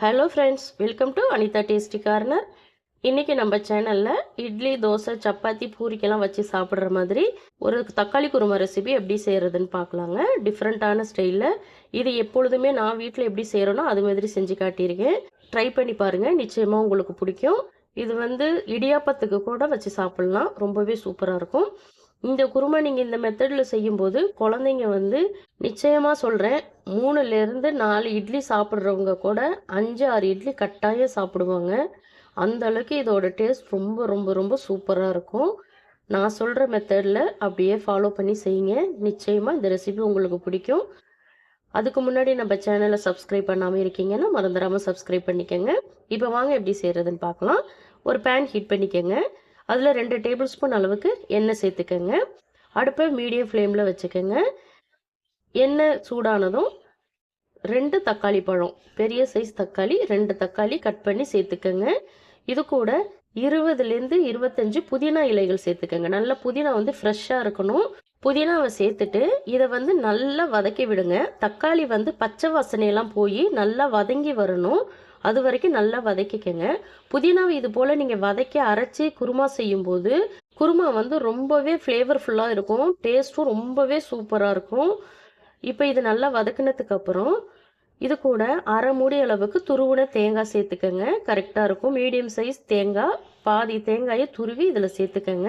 Hello friends welcome to Anitha tasty corner இன்றைக்கி நம்ம சேனலில் இட்லி தோசை சப்பாத்தி பூரிக்கெல்லாம் வச்சு சாப்பிட்ற மாதிரி ஒரு தக்காளி குருமா ரெசிபி எப்படி செய்கிறதுன்னு பார்க்கலாங்க. டிஃப்ரெண்ட்டான ஸ்டைலில் இது எப்பொழுதுமே நான் வீட்டில் எப்படி செய்கிறேனோ அது மாதிரி செஞ்சு காட்டியிருக்கேன். ட்ரை பண்ணி பாருங்கள் நிச்சயமாக உங்களுக்கு பிடிக்கும். இது வந்து இடியாப்பத்துக்கு கூட வச்சு சாப்பிட்லாம். ரொம்பவே சூப்பராக இருக்கும். இந்த குருமா நீங்கள் இந்த மெத்தடில் செய்யும்போது குழந்தைங்க வந்து நிச்சயமாக சொல்கிறேன் மூணுலேருந்து நாலு இட்லி சாப்பிட்றவங்க கூட அஞ்சு ஆறு இட்லி கட்டாயம் சாப்பிடுவாங்க. அந்த அளவுக்கு இதோட டேஸ்ட் ரொம்ப ரொம்ப ரொம்ப சூப்பராக இருக்கும். நான் சொல்கிற மெத்தடில் அப்படியே ஃபாலோ பண்ணி செய்யுங்க. நிச்சயமாக இந்த ரெசிபி உங்களுக்கு பிடிக்கும். அதுக்கு முன்னாடி நம்ம சேனலை சப்ஸ்கிரைப் பண்ணாமல் இருக்கீங்கன்னா மறந்துடாமல் சப்ஸ்கிரைப் பண்ணிக்கோங்க. இப்போ வாங்க எப்படி செய்கிறதுன்னு பார்க்கலாம். ஒரு பேன் ஹீட் பண்ணிக்கோங்க. அதில் ரெண்டு டேபிள் ஸ்பூன் அளவுக்கு எண்ணெய் சேர்த்துக்கோங்க. அடுப்பை மீடியம் ஃப்ளேமில் வச்சுக்கோங்க. எண்ணெய் சூடானதும் ரெண்டு தக்காளி பழம் பெரிய சைஸ் தக்காளி ரெண்டு தக்காளி கட் பண்ணி சேர்த்துக்கோங்க. இது கூட இருபதுலேருந்து இருபத்தஞ்சு புதினா இலைகள் சேர்த்துக்கோங்க. நல்ல புதினா வந்து ஃப்ரெஷ்ஷாக இருக்கணும். புதினாவை சேர்த்துட்டு இதை வந்து நல்லா வதக்கி விடுங்க. தக்காளி வந்து பச்சை வாசனையெல்லாம் போய் நல்லா வதங்கி வரணும். அது வரைக்கும் நல்லா வதக்கிக்கங்க. புதினாவை இது போல் நீங்கள் வதக்கி அரைச்சி குருமா செய்யும்போது குருமா வந்து ரொம்பவே ஃப்ளேவர்ஃபுல்லாக இருக்கும். டேஸ்ட்டும் ரொம்பவே சூப்பராக இருக்கும். இப்போ இது நல்லா வதக்கினதுக்கப்புறம் இது கூட அரை மூடி அளவுக்கு துருவின தேங்காய் சேர்த்துக்கங்க. கரெக்டாக இருக்கும். மீடியம் சைஸ் தேங்காய். பாதி தேங்காயை துருவி இதில் சேர்த்துக்கங்க.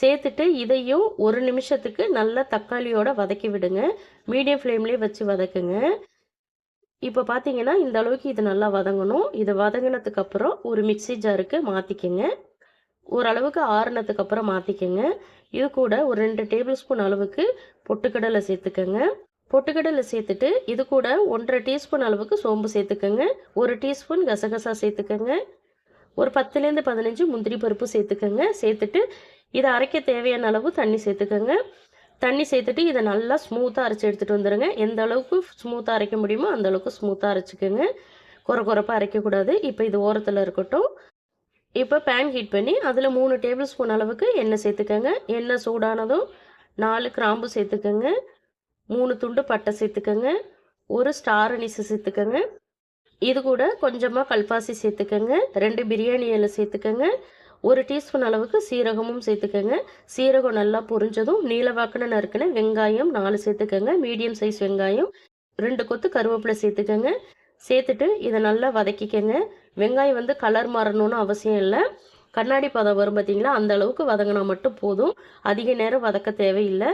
சேர்த்துட்டு இதையும் ஒரு நிமிஷத்துக்கு நல்லா தக்காளியோட வதக்கி விடுங்க. மீடியம் ஃப்ளேம்லேயே வச்சு வதக்குங்க. இப்போ பார்த்தீங்கன்னா இந்த அளவுக்கு இது நல்லா வதங்கணும். இது வதங்கினதுக்கு அப்புறம் ஒரு மிக்சி ஜாருக்கு மாற்றிக்கங்க ஓரளவுக்கு ஆறுனதுக்கு அப்புறம் மாற்றிக்கங்க இது கூட ஒரு ரெண்டு டேபிள் ஸ்பூன் அளவுக்கு பொட்டுக்கடலை சேர்த்துக்கங்க. பொட்டுக்கடலை சேர்த்துட்டு இது கூட ஒன்றரை டீஸ்பூன் அளவுக்கு சோம்பு சேர்த்துக்கோங்க. ஒரு டீஸ்பூன் கசகசா சேர்த்துக்கோங்க. ஒரு பத்துலேருந்து பதினஞ்சு முந்திரி பருப்பு சேர்த்துக்கோங்க. சேர்த்துட்டு இதை அரைக்க தேவையான அளவு தண்ணி சேர்த்துக்கோங்க. தண்ணி சேர்த்துட்டு இதை நல்லா ஸ்மூத்தாக அரைச்சி எடுத்துகிட்டு வந்துடுங்க எந்த அளவுக்கு ஸ்மூத்தாக அரைக்க முடியுமோ அந்த அளவுக்கு ஸ்மூத்தாக அரைச்சிக்கோங்க. குறை குறைப்பாக அரைக்கக்கூடாது. இப்போ இது ஓரத்தில் இருக்கட்டும். இப்போ பேன் ஹீட் பண்ணி அதில் மூணு டேபிள் ஸ்பூன் அளவுக்கு எண்ணெய் சேர்த்துக்கோங்க. எண்ணெய் சூடானதும் நாலு கிராம்பு சேர்த்துக்கோங்க. மூணு துண்டு பட்டை சேர்த்துக்கோங்க. ஒரு ஸ்டார் அனிசு சேர்த்துக்கோங்க. இது கூட கொஞ்சமாக கல்பாசி சேர்த்துக்கோங்க. ரெண்டு பிரியாணி இலை சேர்த்துக்கோங்க. ஒரு டீஸ்பூன் அளவுக்கு சீரகமும் சேர்த்துக்கோங்க. சீரகம் நல்லா பொரிஞ்சதும் நீளவாக்கின நறுக்கின வெங்காயம் நாலு சேர்த்துக்கோங்க. மீடியம் சைஸ் வெங்காயம் ரெண்டு கொத்து கருவேப்பிலை சேர்த்துக்கோங்க. சேர்த்துட்டு இதை நல்லா வதக்கிக்கோங்க. வெங்காயம் வந்து கலர் மாறணும்னு அவசியம் இல்லை. கண்ணாடி பதம் வரும் பார்த்தீங்களா அந்த அளவுக்கு வதங்கினா மட்டும் போதும். அதிக நேரம் வதக்க தேவையில்லை.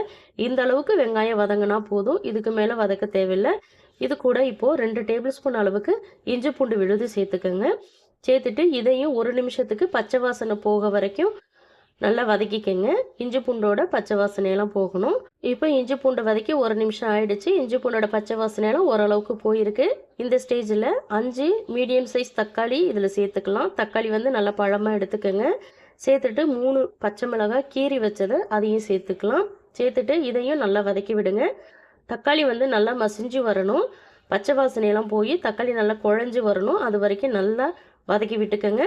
இந்த அளவுக்கு வெங்காயம் வதங்கினா போதும். இதுக்கு மேலே வதக்க தேவையில்லை. இது கூட இப்போது ரெண்டு டேபிள் ஸ்பூன் அளவுக்கு இஞ்சி பூண்டு விழுது சேர்த்துக்கோங்க. சேர்த்துட்டு இதையும் ஒரு நிமிஷத்துக்கு பச்சை வாசனை போக வரைக்கும் நல்லா வதக்கிக்கங்க. இஞ்சி பூண்டோட பச்சை வாசனையெல்லாம் போகணும். இப்போ இஞ்சி பூண்டை வதக்கி ஒரு நிமிஷம் ஆயிடுச்சு. இஞ்சி பூண்டோட பச்சை வாசனையெல்லாம் ஓரளவுக்கு போயிருக்கு. இந்த ஸ்டேஜில் அஞ்சு மீடியம் சைஸ் தக்காளி இதில் சேர்த்துக்கலாம். தக்காளி வந்து நல்லா பழமாக எடுத்துக்கோங்க. சேர்த்துட்டு மூணு பச்சை மிளகாய் கீறி வச்சதை அதையும் சேர்த்துக்கலாம். சேர்த்துட்டு இதையும் நல்லா வதக்கி விடுங்க. தக்காளி வந்து நல்லா மசிஞ்சு வரணும். பச்சை வாசனையெல்லாம் போய் தக்காளி நல்லா குழஞ்சி வரணும். அது வரைக்கும் நல்லா வதக்கி விட்டுக்கோங்க.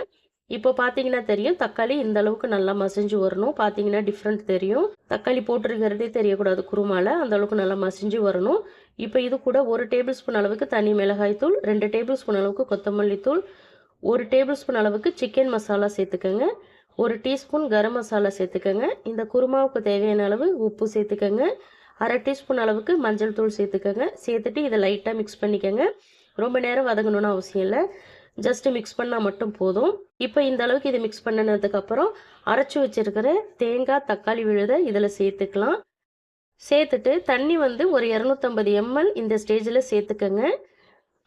இப்போ பார்த்தீங்கன்னா தெரியும் தக்காளி இந்த அளவுக்கு நல்லா மசிஞ்சு வரணும். பார்த்தீங்கன்னா டிஃப்ரெண்ட் தெரியும். தக்காளி போட்டிருக்கிறதே தெரியக்கூடாது குருமால. அந்த அளவுக்கு நல்லா மசிஞ்சு வரணும். இப்போ இது கூட ஒரு டேபிள் ஸ்பூன் அளவுக்கு தனி மிளகாய் தூள் ரெண்டு டேபிள் ஸ்பூன் அளவுக்கு கொத்தமல்லி தூள் ஒரு டேபிள் ஸ்பூன் அளவுக்கு சிக்கன் மசாலா சேர்த்துக்கோங்க. ஒரு டீஸ்பூன் கரம் மசாலா சேர்த்துக்கோங்க. இந்த குருமாவுக்கு தேவையான அளவு உப்பு சேர்த்துக்கோங்க. அரை டீஸ்பூன் அளவுக்கு மஞ்சள் தூள் சேர்த்துக்கோங்க. சேர்த்துட்டு இதை லைட்டாக மிக்ஸ் பண்ணிக்கோங்க. ரொம்ப நேரம் வதங்கணும்னு அவசியம் இல்லை. ஜஸ்ட்டு மிக்ஸ் பண்ணால் மட்டும் போதும். இப்போ இந்த அளவுக்கு இதை மிக்ஸ் பண்ணினதுக்கப்புறம் அரைச்சி வச்சுருக்கிற தேங்காய் தக்காளி விழுதை இதில் சேர்த்துக்கலாம். சேர்த்துட்டு தண்ணி வந்து ஒரு இரநூத்தம்பது எம்எல் இந்த ஸ்டேஜில் சேர்த்துக்கோங்க.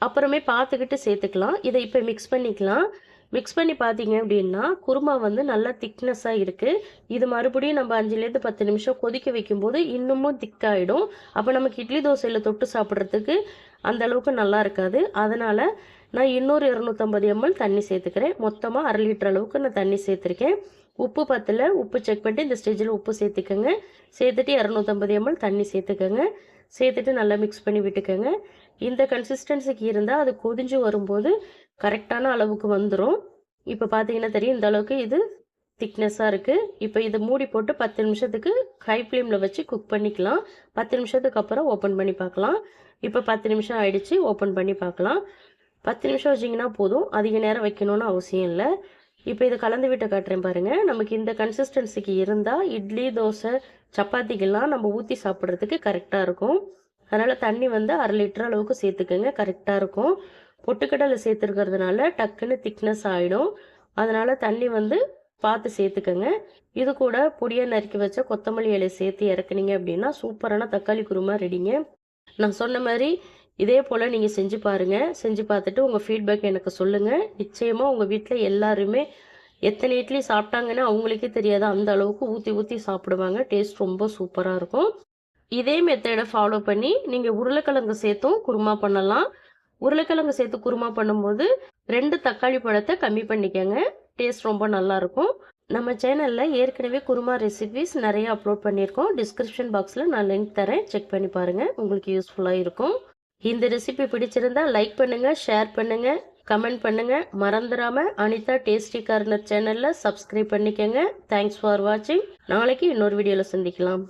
அப்புறமே பார்த்துக்கிட்டு சேர்த்துக்கலாம். இதை இப்போ மிக்ஸ் பண்ணிக்கலாம். மிக்ஸ் பண்ணி பார்த்தீங்க அப்படின்னா குருமா வந்து நல்லா திக்னஸாக இருக்குது இது மறுபடியும் நம்ம அஞ்சுலேருந்து பத்து நிமிஷம் கொதிக்க வைக்கும்போது இன்னமும் திக்காயிடும் அப்போ நமக்கு இட்லி தோசையில் தொட்டு சாப்பிட்றதுக்கு அந்த அளவுக்கு நல்லா இருக்காது. அதனால் நான் இன்னொரு இரநூத்தம்பது எம்எல் தண்ணி சேர்த்துக்கிறேன். மொத்தமாக அரை லிட்டர் அளவுக்கு நான் தண்ணி சேர்த்துருக்கேன். உப்பு பத்தில் உப்பு செக் பண்ணிட்டு இந்த ஸ்டேஜில் உப்பு சேர்த்துக்கோங்க. சேர்த்துட்டு இரநூத்தம்பது எம்எல் தண்ணி சேர்த்துக்கோங்க. சேர்த்துட்டு நல்லா மிக்ஸ் பண்ணி விட்டுக்கோங்க. இந்த கன்சிஸ்டன்சிக்கு இருந்தால் அது கொதிஞ்சு வரும்போது கரெக்டான அளவுக்கு வந்துடும் இப்போ பார்த்தீங்கன்னா தெரியும் இந்த அளவுக்கு இது திக்னஸாக இருக்குது இப்போ இதை மூடி போட்டு பத்து நிமிஷத்துக்கு ஹை ஃப்ளேமில் வச்சு குக் பண்ணிக்கலாம். பத்து நிமிஷத்துக்கு அப்புறம் ஓப்பன் பண்ணி பார்க்கலாம். இப்போ பத்து நிமிஷம் ஆயிடுச்சு ஓப்பன் பண்ணி பார்க்கலாம். பத்து நிமிஷம் வச்சிங்கன்னா போதும். அதிக நேரம் வைக்கணும்னு அவசியம் இல்லை. இப்போ இதை கலந்து விட்டு காட்டுறேன் பாருங்கள் நமக்கு இந்த கன்சிஸ்டன்சிக்கு இருந்தால் இட்லி தோசை சப்பாத்திக்கெல்லாம் நம்ம ஊற்றி சாப்பிட்றதுக்கு கரெக்டாக இருக்கும். அதனால் தண்ணி வந்து அரை லிட்டர் அளவுக்கு சேர்த்துக்கோங்க. கரெக்டாக இருக்கும். பொட்டுக்கடலை சேர்த்துருக்கிறதுனால டக்குன்னு திக்னஸ் ஆகிடும் அதனால் தண்ணி வந்து பார்த்து சேர்த்துக்கோங்க. இது கூட பொடியை நறுக்கி வச்ச கொத்தமல்லி இலையை சேர்த்து இறக்குனீங்க அப்படின்னா சூப்பரான தக்காளி குருமா ரெடிங்க. நான் சொன்ன மாதிரி இதே போல் நீங்கள் செஞ்சு பாருங்கள் செஞ்சு பார்த்துட்டு உங்கள் ஃபீட்பேக் எனக்கு சொல்லுங்கள் நிச்சயமாக உங்கள் வீட்டில் எல்லாருமே எத்தனை இட்லி சாப்பிட்டாங்கன்னு அவங்களுக்கே தெரியாது. அந்த அளவுக்கு ஊற்றி ஊற்றி சாப்பிடுவாங்க. டேஸ்ட் ரொம்ப சூப்பராக இருக்கும். இதே மெத்தடை ஃபாலோ பண்ணி நீங்கள் உருளைக்கிழங்கு சேர்த்தும் குருமா பண்ணலாம். உருளைக்கிழங்கு சேர்த்து குருமா பண்ணும்போது ரெண்டு தக்காளி பழத்தை கம்மி பண்ணிக்கோங்க. டேஸ்ட் ரொம்ப நல்லாயிருக்கும் நம்ம சேனலில் ஏற்கனவே குருமா ரெசிபிஸ் நிறைய அப்லோட் பண்ணியிருக்கோம். டிஸ்கிரிப்ஷன் பாக்ஸில் நான் லிங்க் தரேன். செக் பண்ணி பாருங்கள் உங்களுக்கு யூஸ்ஃபுல்லாக இருக்கும். இந்த ரெசிபி பிடிச்சிருந்தா லைக் பண்ணுங்கள் ஷேர் பண்ணுங்கள் கமெண்ட் பண்ணுங்கள் மறந்துடாமல் அனிதா டேஸ்டி கார்னர் சேனலில் சப்ஸ்கிரைப் பண்ணிக்கோங்க. தேங்க்ஸ் ஃபார் வாட்சிங் நாளைக்கு இன்னொரு வீடியோவில் சந்திக்கலாம்.